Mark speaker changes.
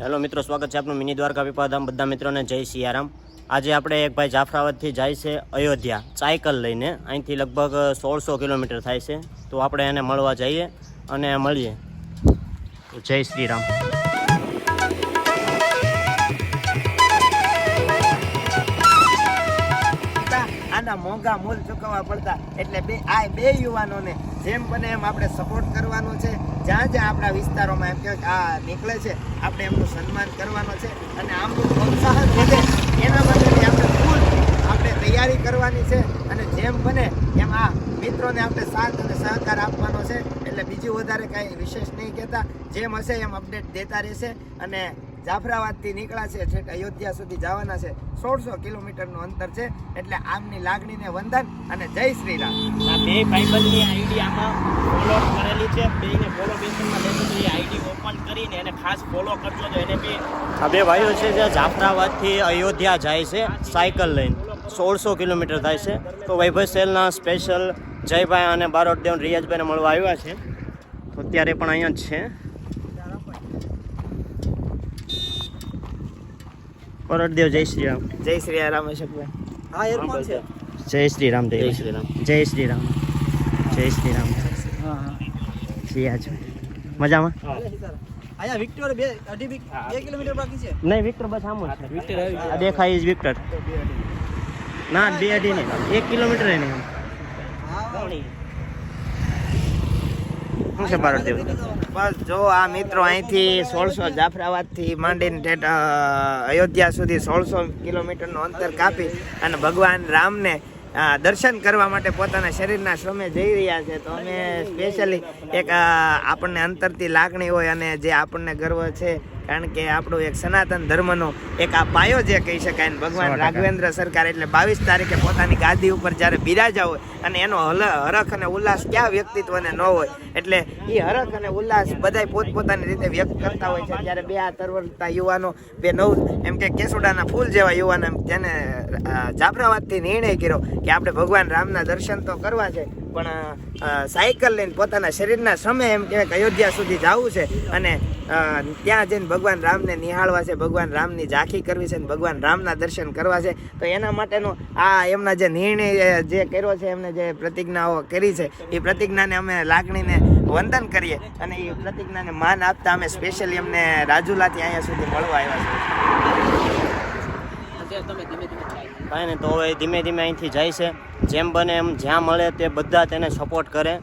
Speaker 1: Hello મિત્રો, સ્વાગત છે આપનું મિની દ્વારકા પીપાધામ. બધા મિત્રોને જય સિયારામ. આજે આપણે એક ભાઈ જાફરાબાદથી જાય છે અયોધ્યા સાયકલ લઈને. અહીંથી લગભગ સોળસો કિલોમીટર થાય છે. તો આપણે એને મળવા જઈએ અને મળીએ. જય શ્રી રામ
Speaker 2: મોંઘા મૂલ ચૂકવવા પડતા. એટલે બે આ બે યુવાનોને જેમ બને એમ આપણે સપોર્ટ કરવાનો છે. જ્યાં જ્યાં આપણા વિસ્તારોમાં એમ ક્યાંક આ નીકળે છે, આપણે એમનું સન્માન કરવાનો છે. અને આમનું પ્રોત્સાહન વધે. એના માટે આપણે ફૂલ આપણે તૈયારી કરવાની છે. અને જેમ બને એમ આ મિત્રોને આપણે સાથ અને સહકાર આપવાનો છે. એટલે બીજું વધારે કાંઈ વિશેષ નહીં કહેતા. જેમ હશે એમ અપડેટ દેતા રહેશે. અને જાફરાબાદથી નીકળ્યા છે. છેક અયોધ્યા સુધી જવાના છે. સોળસો કિલોમીટરનું અંતર છે એટલે આમની લાગણીને વંદન અને જય શ્રી રામ
Speaker 1: આ બે ભાઈબંધની આઈડી આમાં ફોલો કરેલી છે. બેને ફોલો બેસનમાં લેશો તો એ આઈડી ઓપન કરીને એને ખાસ ફોલો કરજો. તો એને બી આ બે ભાઈઓ છે જે જાફરાબાદથી અયોધ્યા જાય છે સાયકલ લઈને. સોળસો કિલોમીટર થાય છે. તો વૈભવ સેલના સ્પેશિયલ જયભાઈ અને બારોટદેવ રિયાજભાઈને મળવા આવ્યા છે. તો અત્યારે પણ અહીંયા જ છે. બારોટદેવ જય શ્રી રામ.
Speaker 2: જય શ્રી રામ અશોકભાઈ
Speaker 3: હા છે?
Speaker 1: જય શ્રી રામ જય શ્રી રામ. જય શ્રી રામ. જય શ્રી રામ.
Speaker 3: હા હા.
Speaker 1: સિયાજ મજામાં?
Speaker 3: અહીંયા વિક્ટર બે અઢી વિક બે કિલોમીટર બાકી છે?
Speaker 1: નહીં વિક્ટર બસ આમ જ છે. વિક્ટર આવી દેખાય ઇઝ વિક્ટર. ના બે અઢી નહીં. એક કિલોમીટર નહીં.
Speaker 3: હા.
Speaker 1: શું છે બારોટ
Speaker 2: બસ જો આ મિત્રો અહીંથી સોળસો જાફરાબાદથી માંડીને અયોધ્યા સુધી સોળસો કિલોમીટરનું અંતર કાપી અને ભગવાન રામને દર્શન કરવા માટે પોતાના શરીરના શ્રમે જઈ રહ્યા છે. તો અમે સ્પેશિયલી એક આપણને અંતરથી લાગણી હોય અને જે આપણને ગર્વ છે કારણ કે આપણું એક સનાતન ધર્મનો એક આ પાયો જે કહી શકાય ને ભગવાન રાઘવેન્દ્ર સરકાર એટલે બાવીસ તારીખે પોતાની ગાદી ઉપર જ્યારે બિરાજા હોય અને એનો હલ હરખ અને ઉલ્લાસ ક્યાં વ્યક્તિત્વને ન હોય એટલે એ હરખ અને ઉલ્લાસ બધાય પોતપોતાની રીતે વ્યક્ત કરતા હોય છે. જ્યારે બે આ તરવરતા યુવાનો બે નવ એમ કે કેસુડાના ફૂલ જેવા યુવાનો એમ જેને જાફરાબાદથી નિર્ણય કર્યો કે આપણે ભગવાન રામના દર્શન તો કરવા છે પણ સાયકલ લઈને પોતાના શરીરના સમય એમ કે અયોધ્યા સુધી જવું છે. અને ત્યાં જઈને ભગવાન રામને નિહાળવા છે, ભગવાન રામની ઝાંખી કરવી છે અને ભગવાન રામના દર્શન કરવા છે. તો એના માટેનો આ એમના જે નિર્ણય જે કર્યો છે, એમને જે પ્રતિજ્ઞાઓ કરી છે, એ પ્રતિજ્ઞાને અમે લાગણીને વંદન કરીએ અને એ પ્રતિજ્ઞાને માન આપતા અમે સ્પેશિયલી અમને રાજુલાથી અહીંયા સુધી મળવા આવ્યા છે
Speaker 3: અત્યારે તમે ધીમે ધીમે ચાલો.
Speaker 1: કાંઈ નહીં તો હવે ધીમે ધીમે અહીંથી જાય છે. જેમ બને એમ જ્યાં મળે તે બધા તેને સપોર્ટ કરે.